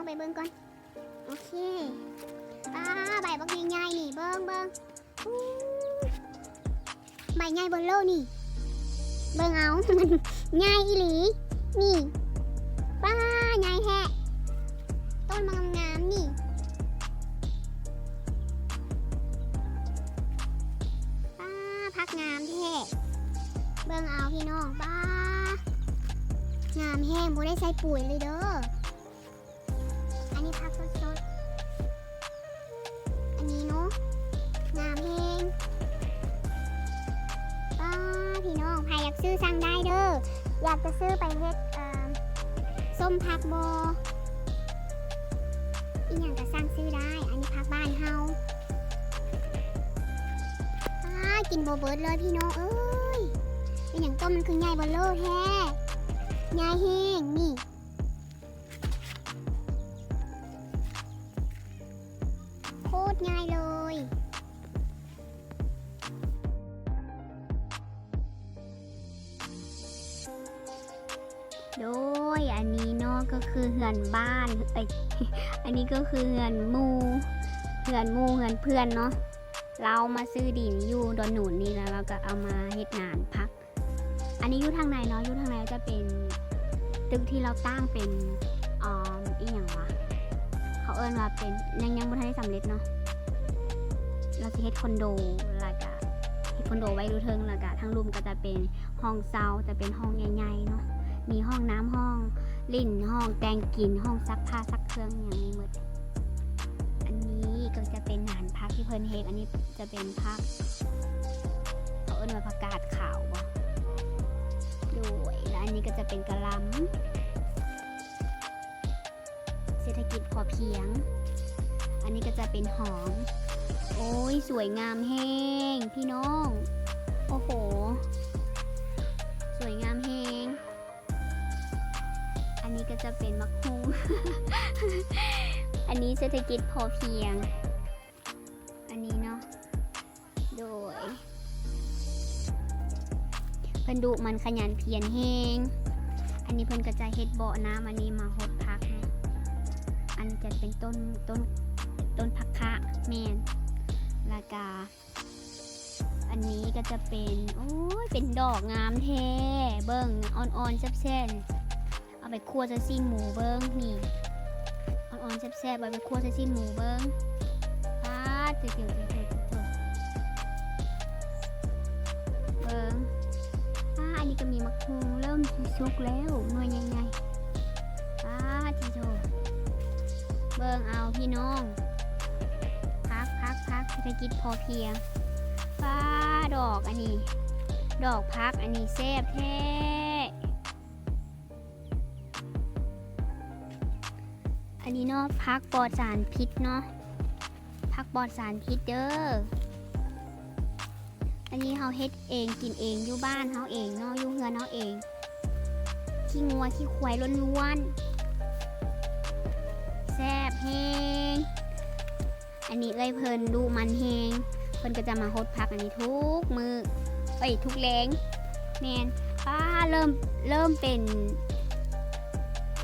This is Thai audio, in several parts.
องไปเบิ่งก่อน โอเคป้าใบบักใหญ่ๆนี่เบิ่งเบิ่งใบใหญ่เบนโลนี่ เบิ่งเอา มันใหญ่อีหลี นี่ป้าใหญ่แฮะต้นมันงามๆนี่ป้าพักงามแท้เบิ่งเอาพี่น้องป้างามแห้งบ่ได้ใส่ปุ๋ยเลยเด้อ นนี้พักสดๆอันนี้เนาะงามแห้งป้าพี่น้องใครอยากซื้อสั่งได้เด้อ อยากจะซื้อไปเฮ็ดส้มพักโบอีหยังก็สั่งซื้อได้ อันนี้พักบ้านเฮาป้ากินโบเบิร์ดเลยพี่น้องเอ้ยเป็นอย่างต้มมันคือใหญ่เบนโลแท้ใหญ่แห้งนี่ คตรง่ายเลย โดยอันนี้เนาะก็คือเหือนบ้านเอ้ยอันนี้ก็คือเหือนมูเหือนมูเหือนเพื่อนเนาะเรามาซื้อดินอยู่ดอนหนุนนี่แล้วเราก็เอามาเฮ็ดนานพัก อันนี้อยู่ทางในเนาะอยู่ทางในจะเป็นตึกที่เราตั้งเป็นอ่ออีหยังวะ เขาเอิ้นว่าเป็นยังยังบ่ทันได้สำเร็จเนาะเราจะเฮ็ดคอนโดล้วก็เฮ็ดคอนโดไว้ดูเทิงล้วก็ทั้งรูมก็จะเป็นห้องเซาจะเป็นห้องใหญ่ๆเนาะมีห้องน้ำห้องลิ่นห้องแตงกินห้องซักผ้าซักเครื่องอย่างนี้หมดอันนี้ก็จะเป็นหานพักที่เพิ่นเฮ็ดอันนี้จะเป็นพักเขาเอิ้นว่าผักกาดขาวบ่ด้วยแล้วอันนี้ก็จะเป็นกะลำ รษฐกิจพอเพียง อันนี้ก็จะเป็นหอม โอ้ยสวยงามแห้งพี่น้อง โอ้โห สวยงามแห้ง อันนี้ก็จะเป็นมะฮุงอันนี้เศรษฐกิจพอเพียง อันนี้เนาะ โดยเพิ่นดุมันขยันเพียรแห้งอันนี้เพิ่นก็จะเฮ็ดเบาะน้ำอันนี้มาหด จะเป็นต้นต้นต้นผักคะแมนลากา อันนี้ก็จะเป็นโอ้ยเป็นดอกงามแท้เบิ้งอ่อนๆแซ่บๆเอาไปคั่วใส่ซีนหมูเบิ้งนี่อ่อนๆแซ่บๆเอาไปคั่วใส่ซีนหมูเบิ้งปาดเจ๋วๆเบิ้งอ่าอันนี้ก็มีมะฮูเริ่มสุกแล้วหน่วยใหญ่ๆปาดจิโจ เบิ่งเอาพี่น้อง พักพักพักเศรษฐกิจพอเพียงฟ้าดอกอันนี้ ดอกพักอันนี้แซ่บแท้อันนี้เนาะพักปลอดสารพิษเนาะพักปลอดสารพิษเด้ออันนี้เฮาเฮ็ดเองกินเองอยู่บ้านเฮาเองเนาะอยู่เฮือนเฮาเองขี้งัวขี้ควายล้วนๆ ซ่บแฮงอันนี้เอ้ยเพิ่นดูมันแฮงเพิ่นก็จะมาฮดพักอันนี้ทุกมือเอ้ยทุกแรงแมนป้าเริ่มเริ่มเป็น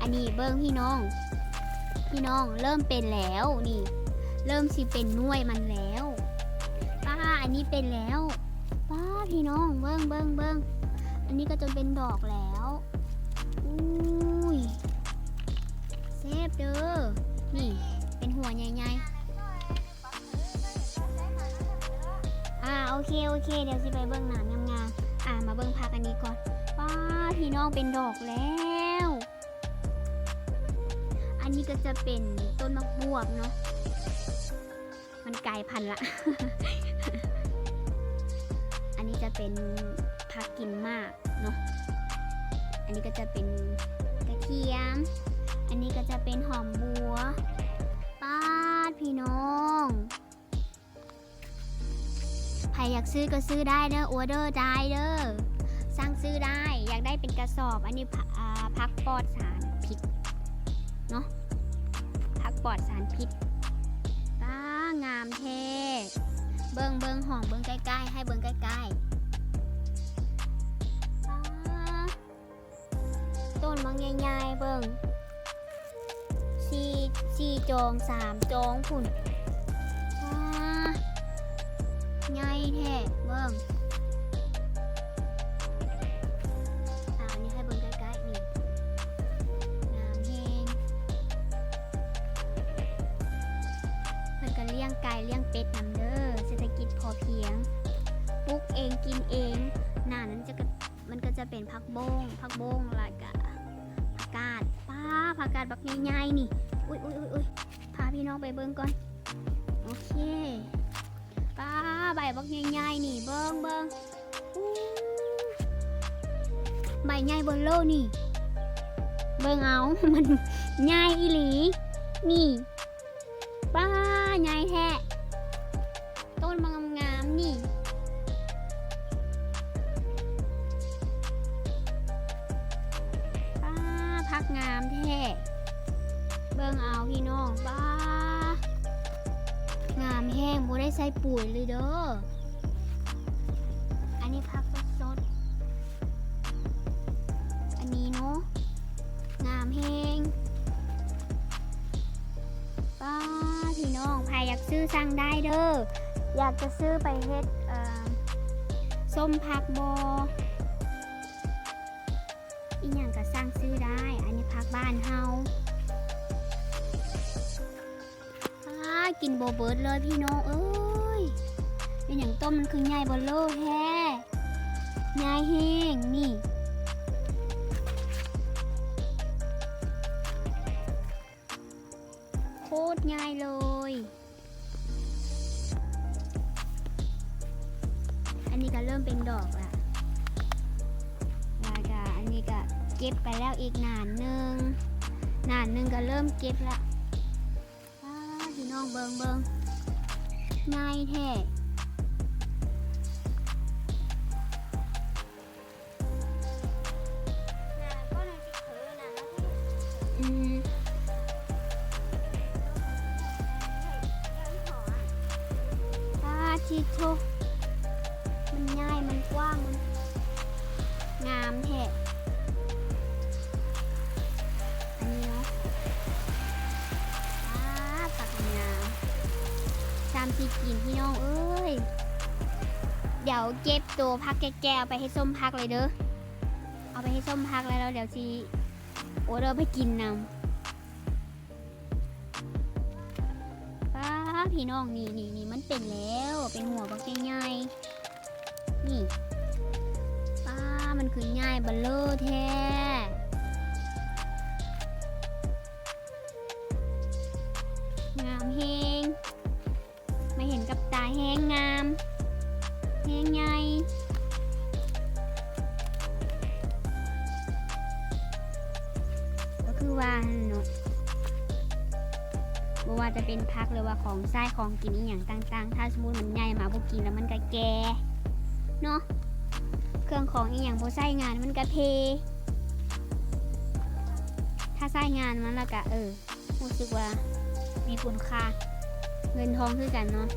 อันนี้เบิ้งพี่น้อง พี่น้องเริ่มเป็นแล้วนี่ เริ่มสิเป็นน่วยมันแล้วป้าอันนี้เป็นแล้วป้าพี่น้องเบิ้งเบิ้งเบิ้งอันนี้ก็จนเป็นดอกแล้วอุ้ เซฟเด้อ นี่ เป็นหัวใหญ่ๆ อ่าโอเคโอเคเดี๋ยวสิไปเบิ้งหนามงามๆ อ่ามาเบิ้งพักอันนี้ก่อนป้าพี่น้องเป็นดอกแล้ว อันนี้ก็จะเป็นต้นมะบวบเนาะ มันกลายพันธุ์ละ อันนี้จะเป็นผักกินมากเนาะ อันนี้ก็จะเป็นกระเทียม อันนี้ก็จะเป็นหอมบัวป้าดพี่น้องใครอยากซื้อก็ซื้อได้เด้อออเดอร์ได้เด้อสั่งซื้อได้อยากได้เป็นกระสอบ อันนี้พักปลอดสารพิษเนาะพักปลอดสารพิษป้างามแท้เบิงเบิงหอมเบิงใกล้ๆให้เบิงใกล้ๆป้าต้นมังใหญ่ๆเบิง สี่สี่จองสามจองพุ่นว้าใหญ่แท้เบิ่งอาอันนี้ให้เบิ่งใกล้ๆนี่น้ำแห้งเพิ่นก็เลี้ยงไก่เลี้ยงเป็ดนำเด้อเศรษฐกิจพอเพียงปลูกเองกินเองหน้านั้นจะมันก็จะเป็นผักบงผักบง บักใหญ่ๆนี่อุ้ยอุ้ยอุ้ยอุ้ยพาพี่น้องไปเบิ้งก่อน โอเคป้าใบบักใหญ่ๆนี่ เบิ้งเบิ้งใบใหญ่บนโลนี่ เบิ้งเอา มันใหญ่อีหลี นี่ป้าใหญ่แท้ต้นมันงามนี่ป้าพักงามแท้ เบิ่งเอาพี่น้องป้างามแห้งบ่ได้ใส่ปุ๋ยเลยเด้อ อันนี้พักสดอันนี้เนาะ งามแห้งป้าพี่น้องใครอยากซื้อสั่งได้เด้อ อยากจะซื้อไปเฮ็ดส้มผักบออีหยังก็สั่งซื้อได้ อันนี้ผักบ้านเฮา กินโบเบิร์ดเลยพี่น้องเอ้ยเป็นอย่างต้มมันคือใหญ่บอลโลแท้ใหญ่แห้งนี่โคตรง่ายเลย อันนี้ก็เริ่มเป็นดอกละแล้วก็อันนี้ก็เก็บไปแล้วอีกนานหนึ่งนานหนึ่งก็เริ่มเก็บละอ้าพี่น้อง เบิงเบิงง่ายแท้อืมอ้าชิโทมันง่าย มันกว้าง มันงามแท้ สามสี่กินพี่น้องเอ้ย เดี๋ยวเก็บตัวพักแก่ๆไปให้ส้มพักเลยเด้อ เอาไปให้ส้มพักแล้วเดี๋ยวจีโอ้เราไปกินนำป้าพี่น้องนี่นี่นี่มันเป็นแล้วเป็นหัวบักใหญ่นี่ป้ามันคือใหญ่เบัลเลอร์แท้าแห้งงามแห้งใหญ่ก็คือว่าหนเนาะบ่ว่าจะเป็นพักหรือว่าของไส้ของกินอีหยังต่างๆ ถ้าสมมติมันใหญ่มาพวกกินแล้วมันก็แก่เนาะเครื่องของอีหยังบ่ใส่งานมันก็เพ ถ้าใส่งานมันแล้วก็เออรู้สึกว่ามีคุณค่าเงินทองคือกันเนาะ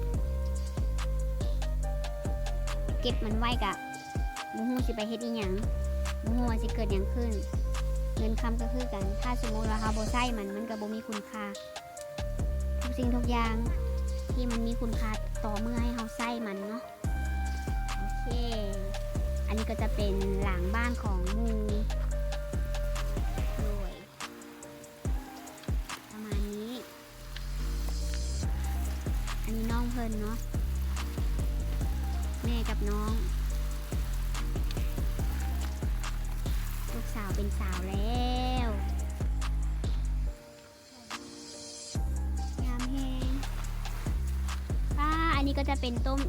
เก็บมันไว้กะมูฮูสิไปเฮ็ดอีหยังมูฮูว่าสิเกิดหยังขึ้น เงินคำก็คือกัน ถ้าสมมติว่าเฮาบ่ใช้มันมันก็บ่มีคุณค่า ทุกสิ่งทุกอย่างที่มันมีคุณค่าต่อเมื่อให้เฮาใช้มันเนาะโอเค อันนี้ก็จะเป็นหลังบ้านของมูด้วยประมาณนี้ อันนี้น้องเพิ่นเนาะ น้อง ลูกสาวเป็นสาวแล้วงามแฮงป้าอันนี้ก็จะเป็นต้น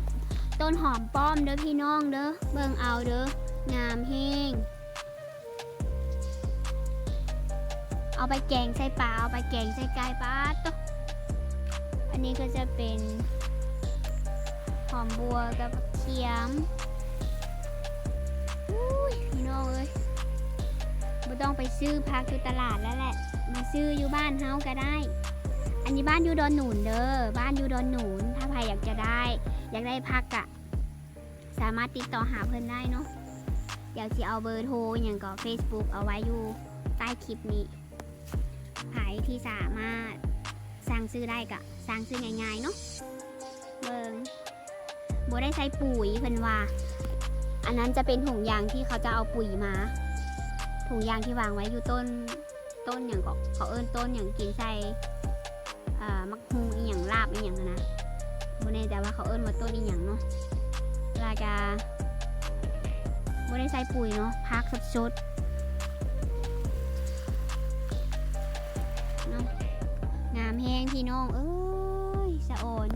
ต้นหอมป้อมเด้อพี่น้องเด้อเบิ่งเอาเด้องามแฮงเอาไปแกงใส่ปลาเอาไปแกงใส่ไก่ป้าตวอันนี้ก็จะเป็นหอมบัวกับ เทียมอุ้ยพี่น้องเอ้ยไม่ต้องไปซื้อพักอยู่ตลาดแล้วแหละ มาซื้ออยู่บ้านเฮาก็ได้ อันนี้บ้านอยู่ดอนหนุนเด้อ บ้านอยู่ดอนหนุน ถ้าใครอยากจะได้ อยากได้พักอะสามารถติดต่อหาเพิ่นได้เนาะ เดี๋ยวจะเอาเบอร์โทรอย่างก็ Facebook เอาไว้อยู่ใต้คลิปนี้ใครที่สามารถสั่งซื้อได้กะสร้างซื้อง่ายๆเนาะ บ่ได้ใส่ปุ๋ยเพิ่นว่า อันนั้นจะเป็นถุงยางที่เขาจะเอาปุ๋ยมาถุงยางที่วางไว้อยู่ต้นต้นอย่างก็เขาเอิ้นต้นอย่างกินใส่อ่ามักฮูอีหยังลาบอีหยังอะนะบ่แน่ใจว่าเขาเอิ้นว่าต้นอีหยังเนาะลาจะบ่ได้ใส่ปุ๋ยเนาะพักสดๆเนาะงามแห้งพี่น้อง เอ้ยสะโอน